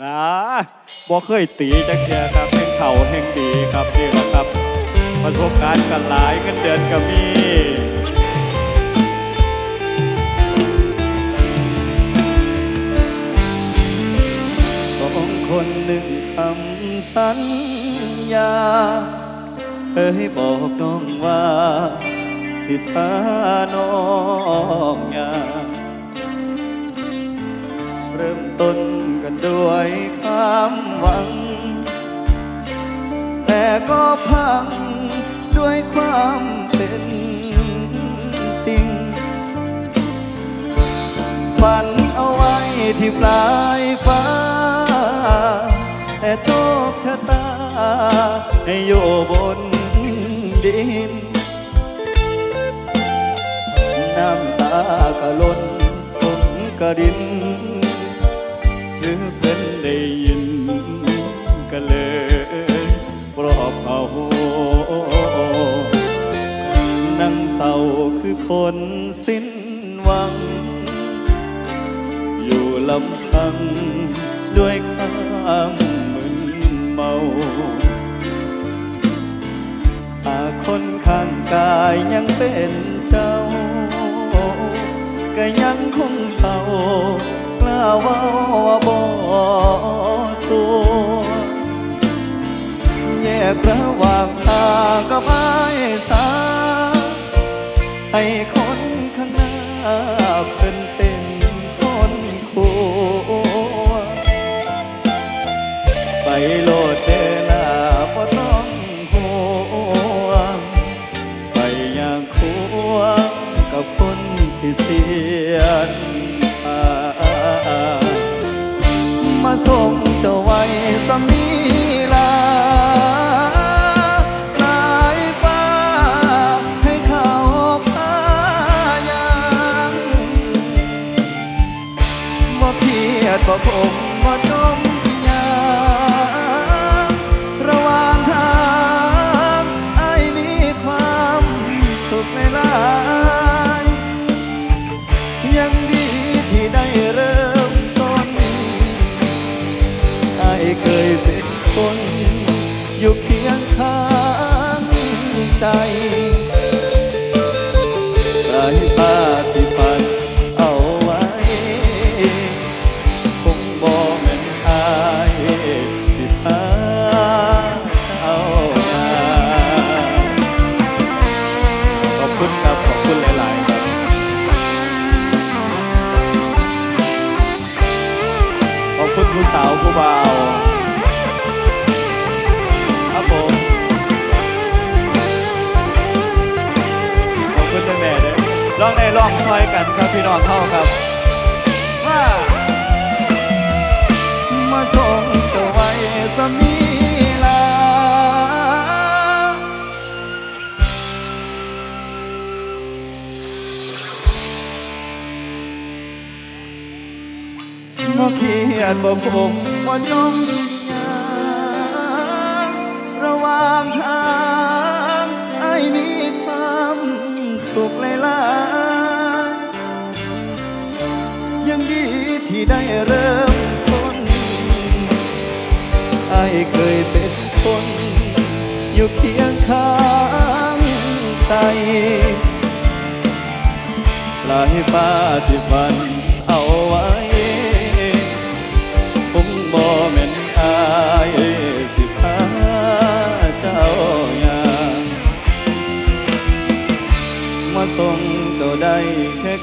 อ่าบ่เคยตีจักเทียครับแห่งเข่าแห่งดีครับนี่แหละครับ ประสบการณ์กันหลายเงินเดือนก็มีสองคนหนึ่งคำสัญญาเคยบอกน้องว่า สิพาน้องยา กันด้วยความหวัง แต่ก็พังด้วยความเป็นจริง ฝันเอาไว้ที่ปลายฟ้า แต่โชคชะตา ให้อยู่บนดินน้ำตาก็ล้นฝนก็ดิน หรือเพิ่นได้ยินก็เลยปลอบเอานั่งเศร้าคือคนสิ้นหวัง อยู่ลำพังด้วยความมึนเมาหาคนข้างกายยังเป็นเจ้า ก็ยังคงเศร้า เว้าว่าบ่สัวแยกระหว่างทางกับไอ้สาให้ค เครียดบ่คมบ่จมยามระหว่างทางไอ้มีความสุขหลายๆยังดีที่ได้เริ่มต้นไอ้เคยเป็นคนอยู่เคียงข้างใจปลายฟ้าที่ฝัน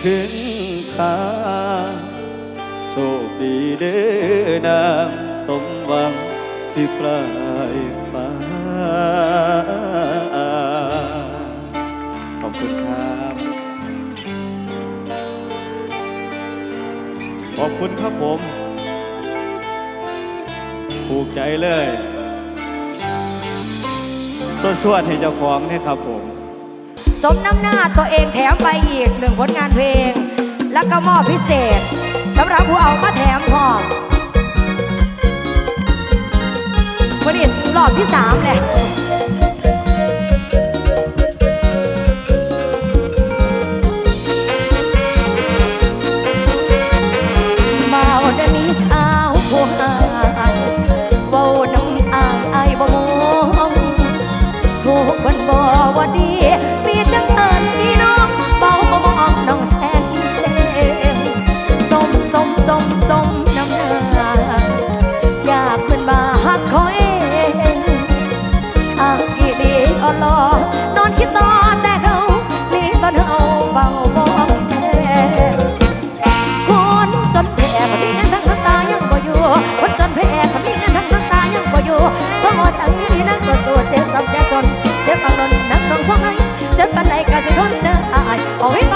แค่ครึ่งทางโชคดีเด้อนางสมหวังที่ปลายฟ้า ขอบคุณครับ ขอบคุณครับผมถูกใจเลยสวดๆให้เจ้าของนี่ครับผม สมน้ำหน้าตัวเองแถมไปอีกหนึ่งผลงานเพลง และก็มอบพิเศษสำหรับผู้เอามาแถมพร้อมวันนี้รอบที่สามเลย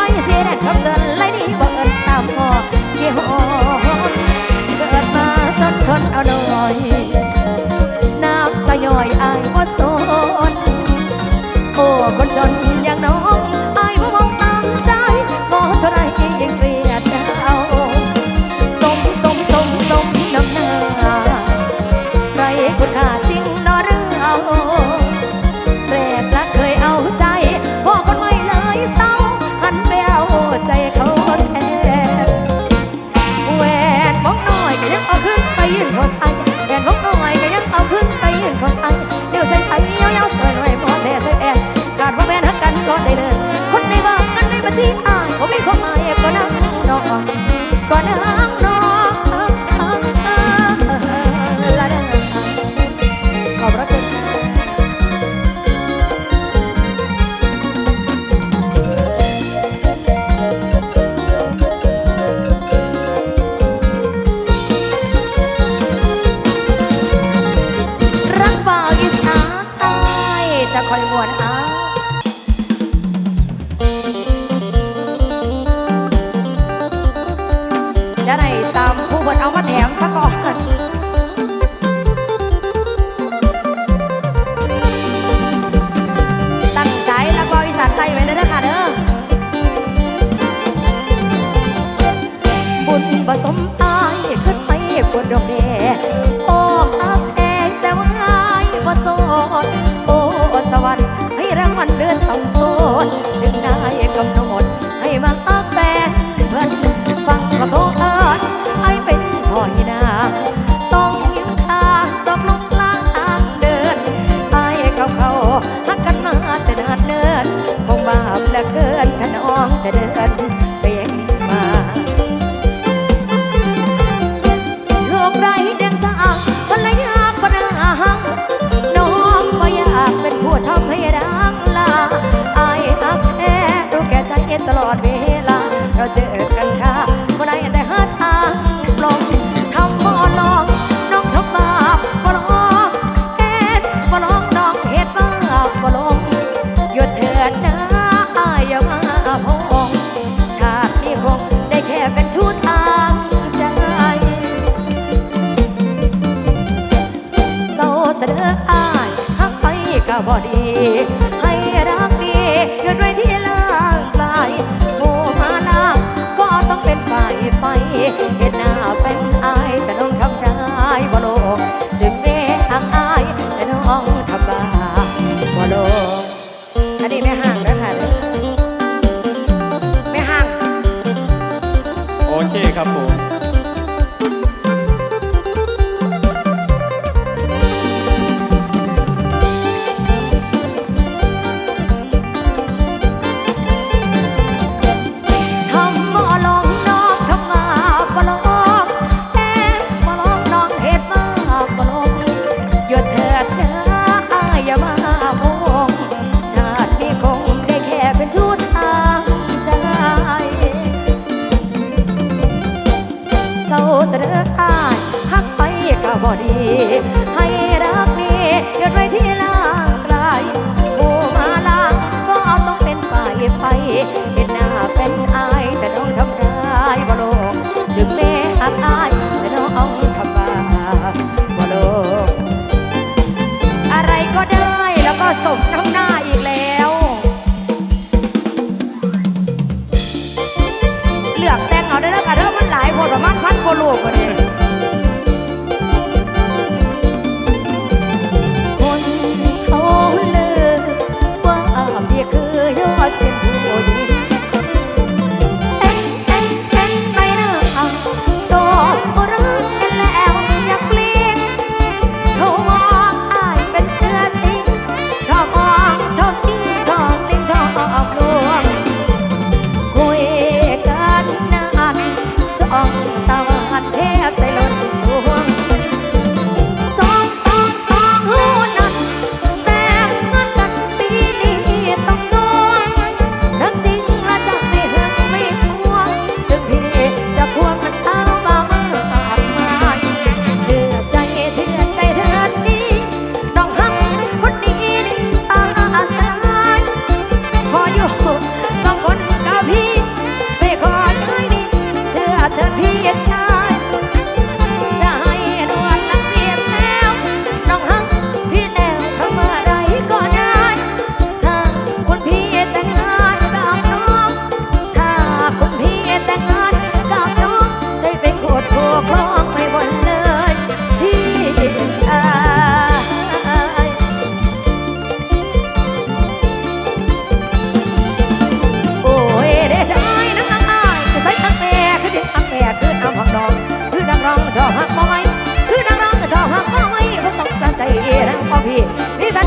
อยสิได้ครับเส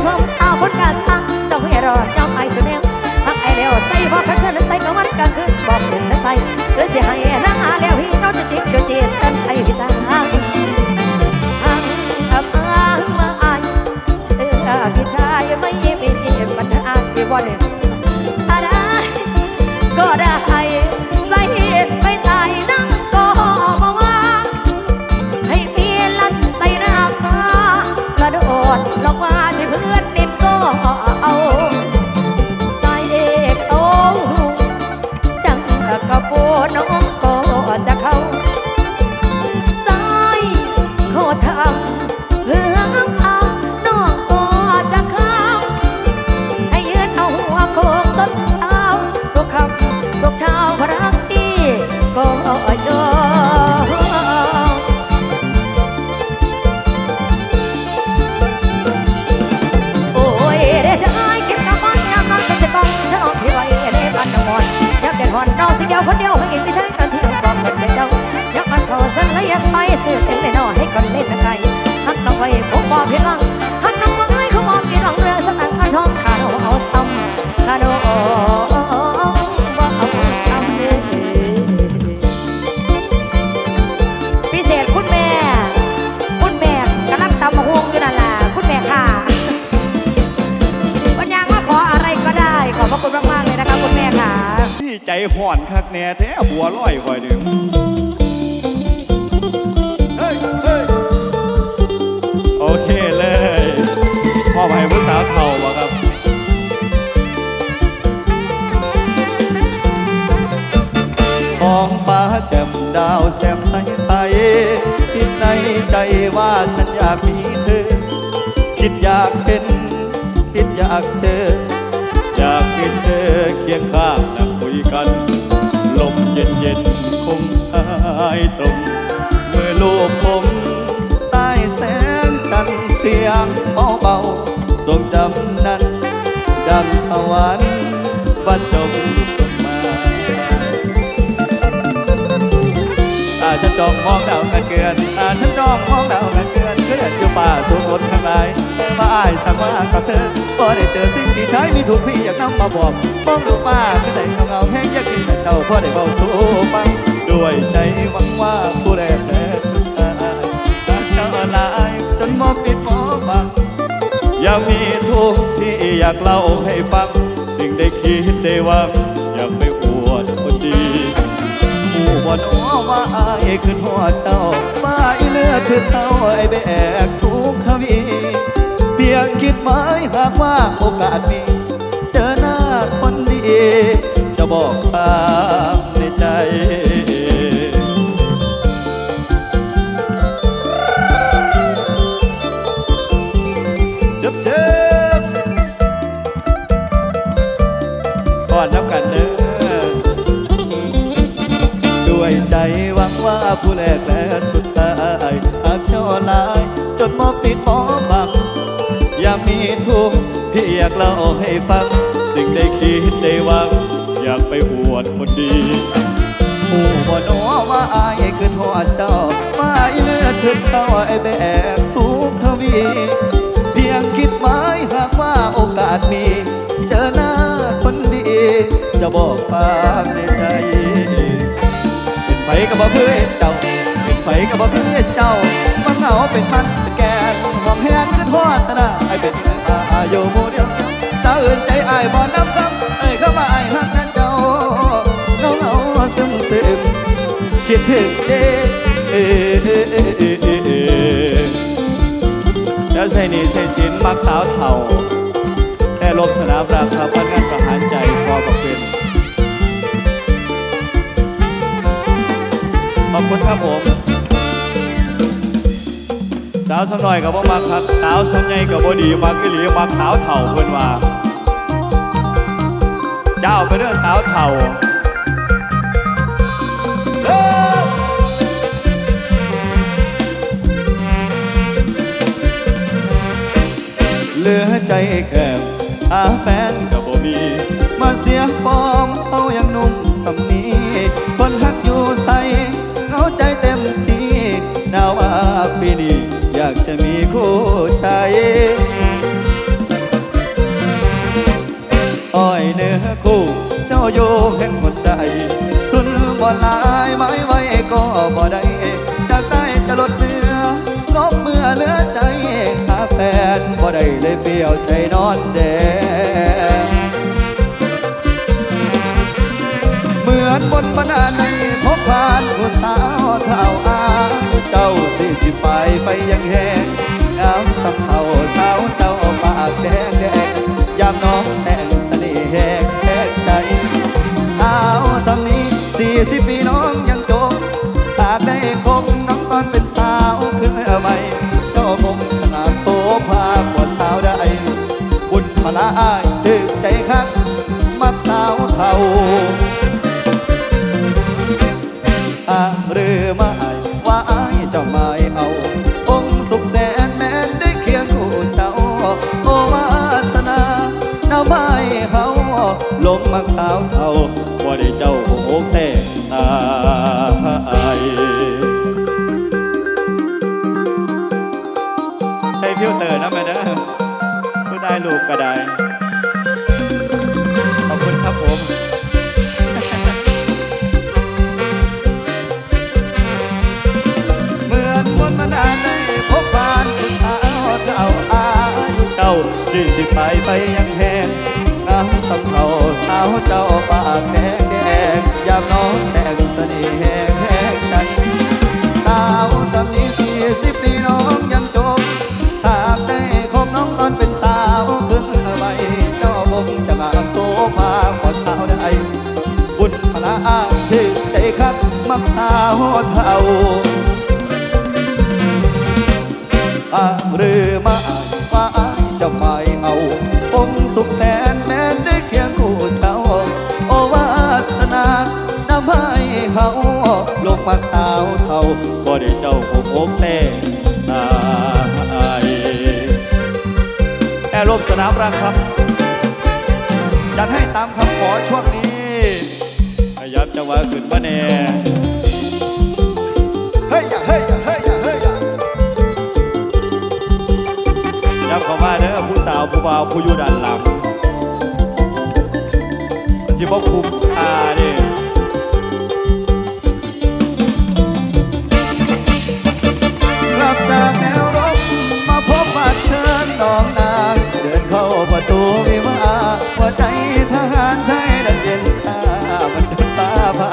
เฮิมสาวคนกาสังสาวแอรอจอมไอสุเนียงพักไอเลวใส่บอกกันเพื่อนใส่กลางวันกลางคืนบอกเพื่อนใส่หรือเสียหายนั่งหาเล้วพี่เขาจะจิกจะจีสันไอพี่ตาหังหักอ้างมาอายเชื่อพี่ชายไม่มีปัญหาที่บ่นอะไรก็ได้ อยคอยดึงเฮ้ยเฮ้ยโอเคเลย พ่อให้ผู้สาวเท่าบ่ครับท้องฟ้าแจ่มดาวแซมใสใสคิดในใจว่าฉันอยากมีเธอ คิดอยากเป็น คิดอยากเจอ อยากเห็นเธอเคียงข้างนั่งคุยกันายตรงเมื่อลูกผมใต้แสงจันเสียงเบาๆทรงจำนั้น ดังสวรรค์บรรจงสมาตาฉันจ้องมองดาวกันเกลือนตาฉันจ้องมองดาวกันเกลือนเคลื่อนอยู่ป่าสูงรถข้างในฟ้าอ้ายสั่งมากับเธอพอได้เจอสิ่งที่ใช้มีถูกพี่อยากนำมาบอกมองดูฟ้าคือแต่เงาเงาแห้งอยากกินแต่เจ้าพอได้เบาสู่ฟัง ด้วยใจหวังว่าผู้แรกแลสุดท้ายหากเจ้าลายจนมอปิดมอบังอยากมีทุกข์ที่อยากเล่าให้ฟัง สิ่งได้คิดได้หวังอยากไปอวดคนดีผู้บ่นอว่าอายขึ้นหัวเจ้าว่าไอ้เลือคือเท่าไอ้แบกทุกทวี เพียงคิดหมายหากว่าโอกาสมี เจอหน้าคนดี จะบอกตามในใจ ดีหูบ่นอว่าอายขึ้นหัวเจ้ามาอีเลือดถึงเข้าไอ้แบกทุกทวี เพียงคิดหมายหากว่าโอกาสมี เจอหน้าคนดี จะบอกความในใจ เป็นไผก็บ่คือเจ้า เป็นไผก็บ่คือเจ้ามาเหงาเป็นมันเป็นแกนมองแหนขึ้นหัวตะนาไอ้เป็นไอ้มาอายุโมเดียวสาวอื่นใจอายบ่นับคำ สาวเท่าแค่ลบสนามราคาพันงานประหารใจพอบอกเป็นขอบคุณครับผม สาวสำน้อยกับบ่มักครับ สาวสำใหญ่กับบ่ดีมักอีหลีมักสาวเฒ่าเพิ่นว่า เจ้าไปเด้องสาวเฒ่า ใจแคบหาแฟนกับบ่มี มาเสียฟอร์มเอาอยังนุ่มสำนีคนฮักอยู่ใสเงาใจเต็มที่นาว่าปีนี้อยากจะมีคู่ใจอ้อยเนื้อคู่เจ้าโยแห่งหมดใจทุนบ่หลายไม้ไว้ก็บ่ได้ แฟนบ่ได้เลยเปลี่ยวใจนอนแดงเหมือนบนบรรดาในพบผ่านผู้สาวเท่าอาเจ้าสี่สิบไฟไฟยังแหงงามสักเท่าสาวเจ้าปากแดงแดงยามน้องแต่งเสน่ห์แหกแหกใจ สาวสำนี้สี่สิบปีน้องยังโจกหากได้คบน้องตอนเป็นสาวขึ้นใหม่ ลงมักสาวเทาว่าได้เจ้าโหแต่ตายใช้ฟิลเตอร์นะแม่เด้อผู้ได้ลูกก็ได้ ขอบคุณครับผมเหมือนมนต์มานานได้ปานผู้สาวเจ้าอายุเจ้าสี่สิบไปไปยังาอาหรือมาว่าอาจะไม่เอาองสุขแสนแม้ได้เคียงคู่เจ้า โอวาสนานำให้เฮาลงมาสาวเท่าก็ได้เจ้าคงอกแต่ตายแอร์ลมสนามรังครับ จัดให้ตามคำขอช่วงนี้ขยับจังหวะขึ้นมาแน่ ผู้สาวผู้บ่าวผู้อยู่ด้านหลังมันสิบ่คุ้มค่าเดิกลับจากแนวรบมาพบมาเชิญน้องนางเดินเข้าประตูวิวาหัวใจทหารชายดันเย็นชามันเดินฟ้าผ่า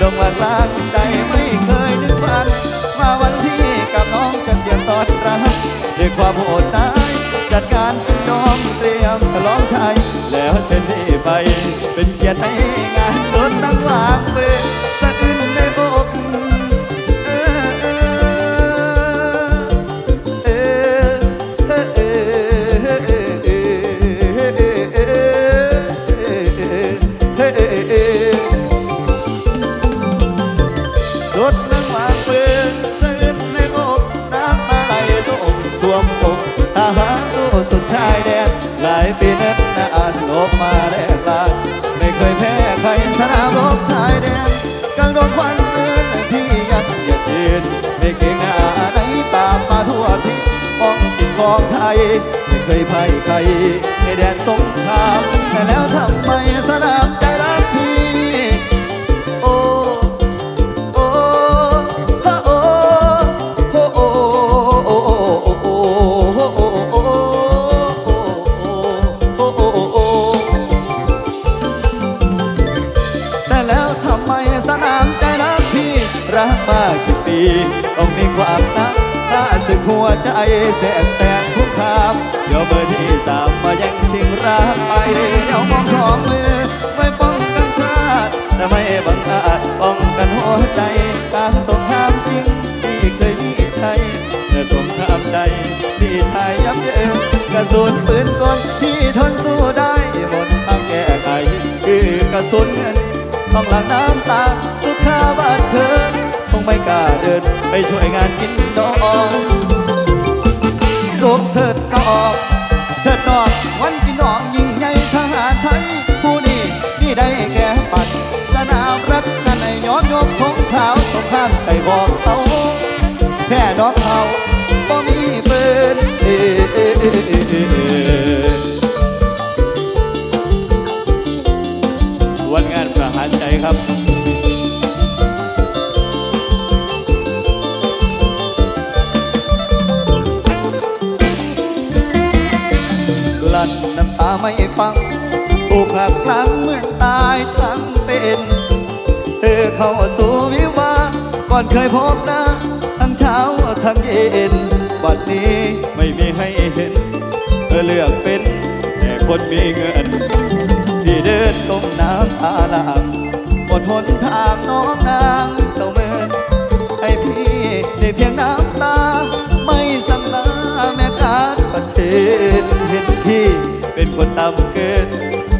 ลงมากลางใจไม่เคยนึกฝันว่าวันพี่กับน้องจะเตรียมตอนรับด้วยความโหดร้ายจัด ต้องหลังน้ำตา สุดข้าบานเชิญคงไม่กล้าเดิน ไปช่วยงานกินน้อง มีเงิน ที่เดินตรงน้ำตาลางบนหนทางน้องนางเจ้าเมินให้พี่ได้เพียงน้ำตา ไม่สังลาแม่ค้าประเทศเห็นพี่เป็นคนต่ำเกิน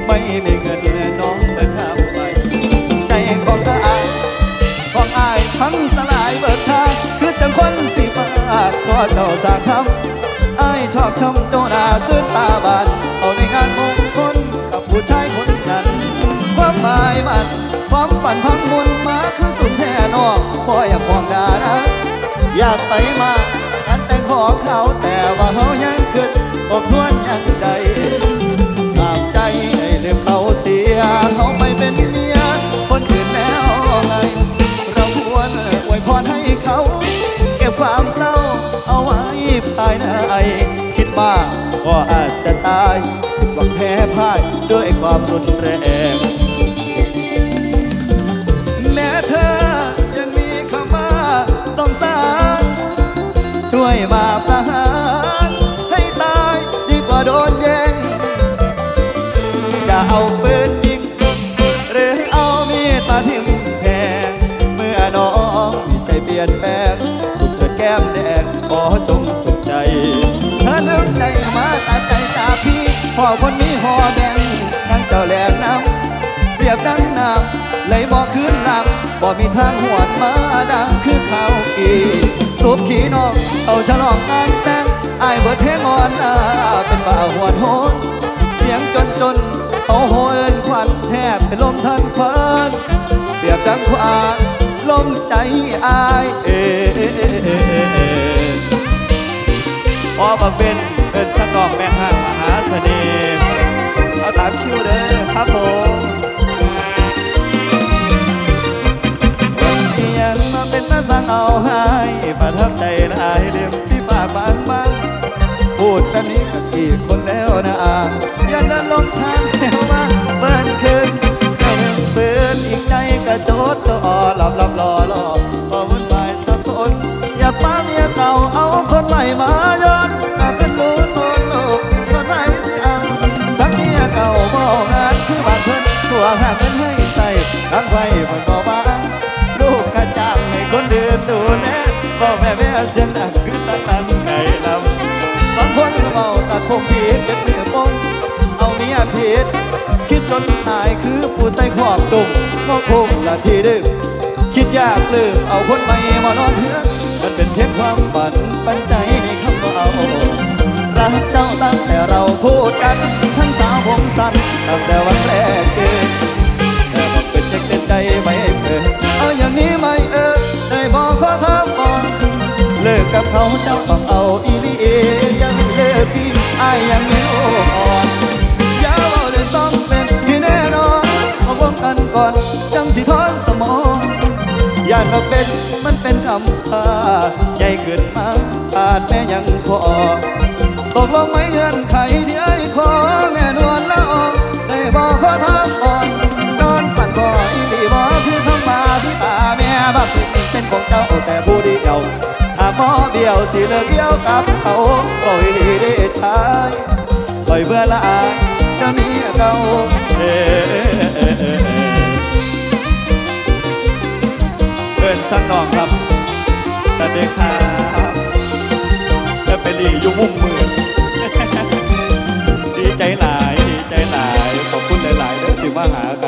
ไม่มีเงินน้องเดินทาไปใจของอายของอายพังสลายเบิดทางคือจังคนสิบาเพราะเจ้าสางคำอายชอบชมเจ้าหน้าซื่นตาบาน ฝันพังมุนมาคือสุดแท่นอกพ่ออยากความดานะ อยากไปมาการแต่งขอเขาแต่ว่าเขายังเกิดอบทวนยังใดตามใจให้ลืมเขาเสียเขาไปเป็นเมียคนอื่นแล้วไง เราควรอวยพรให้เขา เก็บความเศร้าเอาไว้ภายในคิดว่าก็อาจจะตายหวังแพ้พ่ายด้วยความรุนแรง พ่อคนนี้หอแดงนั่งเจ้าแหลกน้ำเรียบดังน้ำไหลบ่คืนหลังบ่มีทางหวนมาดังคือข้าวกีสูบขี่นอกเอาฉลองงานแต่งอายเบิดเพลงอ่อนลาเป็นบ่าวหวนโหนเสียงจนจนเอาโหเอินควันแทบเป็นลมทันควันเปรียบดังควานลมใจอายเอพอบักเป็นเป็นสนองแม่ห้างมหา เสน่ห์เอาตามคิวเด้อครับผมวันนี้ยังมาเป็นตาสังเอาให้ประทับใจหลายเล่มที่ปากบางบางพูดแบบนี้กับกี่คนแล้วนะอาย่าเดินลงทางแถวมาเบิ้นขึ้นแค่หนึ่งปืนอีกใจกระโจดจอหลับหลับรอรอพอวุ่นวายสับสนอย่าป้าเมียเก่าเอาคนใหม่มา ส่ดังไฟมันก็มาลูกกระจ่างให้คนเดินดูแลบอกแม่แม่เสียงดังคือตั้งนั้นไก่ลำบางคนเมาตัดผมผิดเจ็บมือปงเอาเมียผิดคิดจนตายคือปูไตขอบดุงก็คงละทีดึกคิดยากลืมเอาคนใหม่มานอนเถือมันเป็นเพียงความฝันปันใจในคำว่าเอารักเจ้าตั้งแต่เราพูดกัน ทั้งสาวผมสั้นตั้งแต่วันแรกเจอ เด็กเต็มใจไม่เปิดเอาอย่างนี้ไหมเออ ได้บอกขอทำก่อนเลิกกับเขาเจ้าต้องเอาอีลียังเลิกพี่อายยังไม่อ่อนอย่าเอาเลยต้องเป็นที่แน่นอนเอาวงกันก่อนจังสิทอนสมองอย่ามาเป็นมันเป็นคำพาใหญ่ขึ้นมาอาจแม่ยังพอตกลงไม่เงื่อนไขที่ไอ้ หากมอเดียวสิเลิกเดียวกับเขาบ่อยลีได้ชายบ่อยเบื่อละอายจะมีเขาเอ่เอินสั้น้องครับสวัสดีครับจะไปรีอยู่มุ่งมือดีใจหลายดีใจหลาย ขอบคุณหลายๆเด้อที่มาหากัน